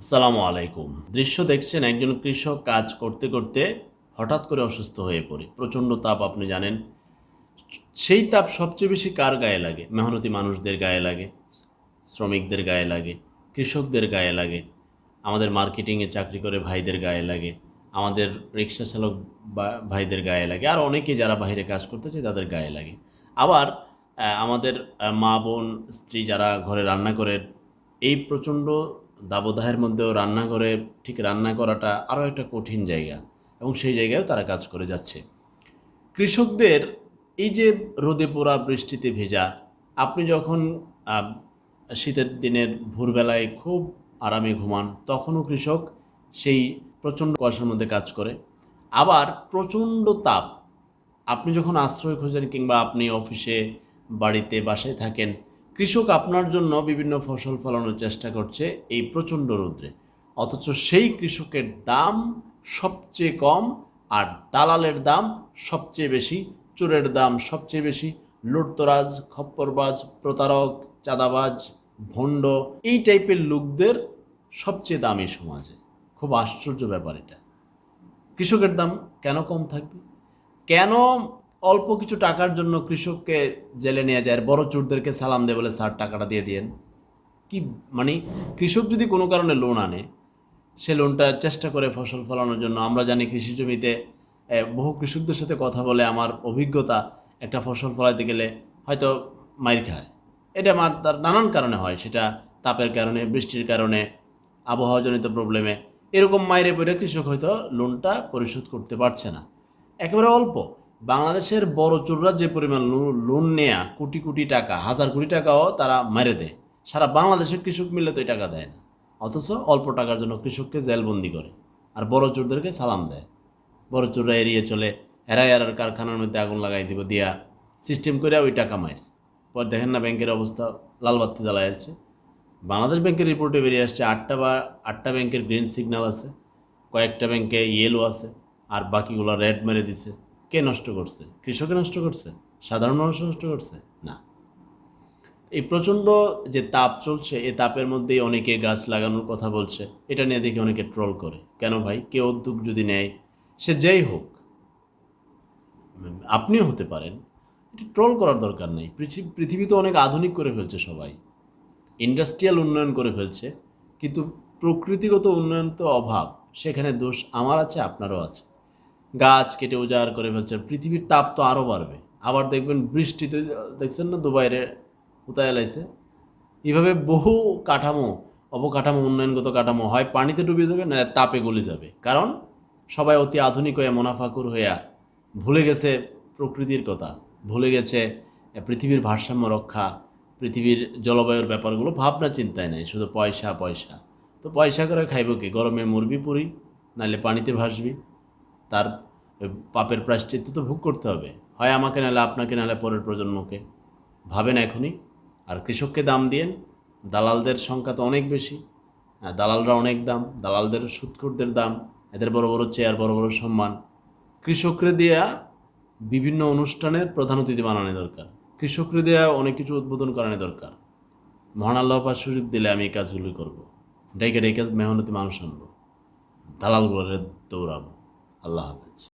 আসসালামু আলাইকুম। দৃশ্য দেখছেন একজন কৃষক কাজ করতে করতে হঠাৎ করে অসুস্থ হয়ে পড়ে। প্রচণ্ড তাপ, আপনি জানেন। সেই তাপ সবচেয়ে বেশি কার গায়ে লাগে? মেহনতি মানুষদের গায়ে লাগে, শ্রমিকদের গায়ে লাগে, কৃষকদের গায়ে লাগে, আমাদের মার্কেটিংয়ে চাকরি করে ভাইদের গায়ে লাগে, আমাদের রিক্সা চালক ভাইদের গায়ে লাগে, আর অনেকে যারা বাইরে কাজ করতেছে তাদের গায়ে লাগে। আবার আমাদের মা বোন, স্ত্রী যারা ঘরে রান্না করে, এই প্রচণ্ড দাবদাহের মধ্যেও রান্না করে, ঠিক রান্না করাটা আরও একটা কঠিন জায়গা এবং সেই জায়গায়ও তারা কাজ করে যাচ্ছে। কৃষকদের এই যে রোদে পোড়া বৃষ্টিতে ভেজা, আপনি যখন শীতের দিনের ভোরবেলায় খুব আরামে ঘুমান, তখনও কৃষক সেই প্রচণ্ড কুয়াশার মধ্যে কাজ করে। আবার প্রচণ্ড তাপ, আপনি যখন আশ্রয় খোঁজেন কিংবা আপনি অফিসে, বাড়িতে, বাসায় থাকেন কৃষক আপনার জন্য বিভিন্ন ফসল ফলানোর চেষ্টা করছে এই প্রচণ্ড রৌদ্রে। অথচ সেই কৃষকের দাম সবচেয়ে কম আর দালালের দাম সবচেয়ে বেশি, চোরের দাম সবচেয়ে বেশি, লুটতরাজ, খপ্পরবাজ, প্রতারক, চাঁদাবাজ, ভণ্ড, এই টাইপের লোকদের সবচেয়ে দামি সমাজে। খুব আশ্চর্য ব্যাপার এটা। কৃষকের দাম কেন কম থাকবে? কেন অল্প কিছু টাকার জন্য কৃষককে জেলে নিয়ে যায়, আর বড় চোরদেরকে সালাম দেয় বলে স্যার টাকাটা দিয়ে দিয়েন। কি মানে কৃষক যদি কোনো কারণে লোন আনে, সে লোনটা চেষ্টা করে ফসল ফলানোর জন্য। আমরা জানি কৃষি জমিতে বহু কৃষকদের সাথে কথা বলে আমার অভিজ্ঞতা, একটা ফসল ফলাইতে গেলে হয়তো মাইর খায়। এটা আমার তার নানান কারণে হয়। সেটা তাপের কারণে, বৃষ্টির কারণে, আবহাওয়াজনিত প্রবলেমে এরকম মাইরে পড়ে কৃষক হয়তো লোনটা পরিশোধ করতে পারছে না। একেবারে অল্প। বাংলাদেশের বড় চোররা যে পরিমাণ লোন নেয়া কোটি কোটি টাকা, হাজার কোটি টাকাও তারা মেরে দেয়। সারা বাংলাদেশের কৃষক মিলে তো এই টাকা দেয় না। অথচ অল্প টাকার জন্য কৃষককে জেলবন্দি করে আর বড় চোরদেরকে সালাম দেয়। বড় চোররা এড়িয়ে চলে, এরাই আর কারখানার মধ্যে আগুন লাগাই দিব দিয়া সিস্টেম করে ওই টাকা মায়ের পর দেখেন না ব্যাংকের অবস্থা, লাল বাতি জ্বালায় আছে। বাংলাদেশ ব্যাংকের রিপোর্টে বেরিয়ে আসছে, আটটা বা, আটটা ব্যাংকের গ্রিন সিগন্যাল আছে, কয়েকটা ব্যাংকে ইয়েলো আছে, আর বাকিগুলো রেড মেরে দিছে। কে নষ্ট করছে? কৃষকে নষ্ট করছে? সাধারণ মানুষ নষ্ট করছে? না। এই প্রচণ্ড যে তাপ চলছে এই তাপের মধ্যেই অনেকে গাছ লাগানোর কথা বলছে। এটা নিয়ে দেখে অনেকে ট্রল করে। কেন ভাই? কেউ উদ্যোগ যদি নেয়? সে যেই হোক। আপনিও হতে পারেন। এটা ট্রল করার দরকার নেই। পৃথিবী তো অনেক আধুনিক করে ফেলছে সবাই। ইন্ডাস্ট্রিয়াল উন্নয়ন করে ফেলছে। কিন্তু প্রকৃতিগত উন্নয়ন তো অভাব। সেখানে দোষ আমার আছে, আপনারও আছে। গাছ কেটে উজাড় করে ফেলছে পৃথিবীর তাপ তো আরও বাড়বে। আবার দেখবেন বৃষ্টিতে, দেখছেন না, দুবাইরে উতায় এলাইছে এইভাবে বহু কাঠামো, অবকাঠামো, উন্নয়নগত কাঠামো হয়, পানিতে ডুবে যাবে না তাপে গলে যাবে। কারণ সবাই অতি আধুনিক হয়ে মুনাফাকুর হইয়া ভুলে গেছে প্রকৃতির কথা, ভুলে গেছে পৃথিবীর ভারসাম্য রক্ষা, পৃথিবীর জলবায়ুর ব্যাপারগুলো, ভাবনা চিন্তায় নেই, শুধু পয়সা পয়সা। তো পয়সা করে খাইব কি? গরমে মরবি পুরি, নাহলে পানিতে ভাসবি। তার পাপের প্রায়শ্চিত্ত তো ভোগ করতে হবে। হয় আমাকে নাহলে আপনাকে নাহলে পরের প্রজন্মকে। ভাবেন এখনই। আর কৃষককে দাম দিয়েন। দালালদের সংখ্যা তো অনেক বেশি। হ্যাঁ, দালালরা অনেক দাম। দালালদের সুৎখোরদের দাম। এদের বড় বড় চেয়ার বড় বড় সম্মান। কৃষকরে দেয়া বিভিন্ন অনুষ্ঠানের প্রধান অতিথি বানানো দরকার। কৃষকরে দেয়া অনেক কিছু উদ্বোধন করানো দরকার। মহান আল্লাহ পাক সুযোগ দিলে আমি এই কাজগুলি করব। ডেকে ডেকে মেহনতি মানুষ আনব। দালালগুলোরে দৌড়াবো। আল্লাহ হাফেজ।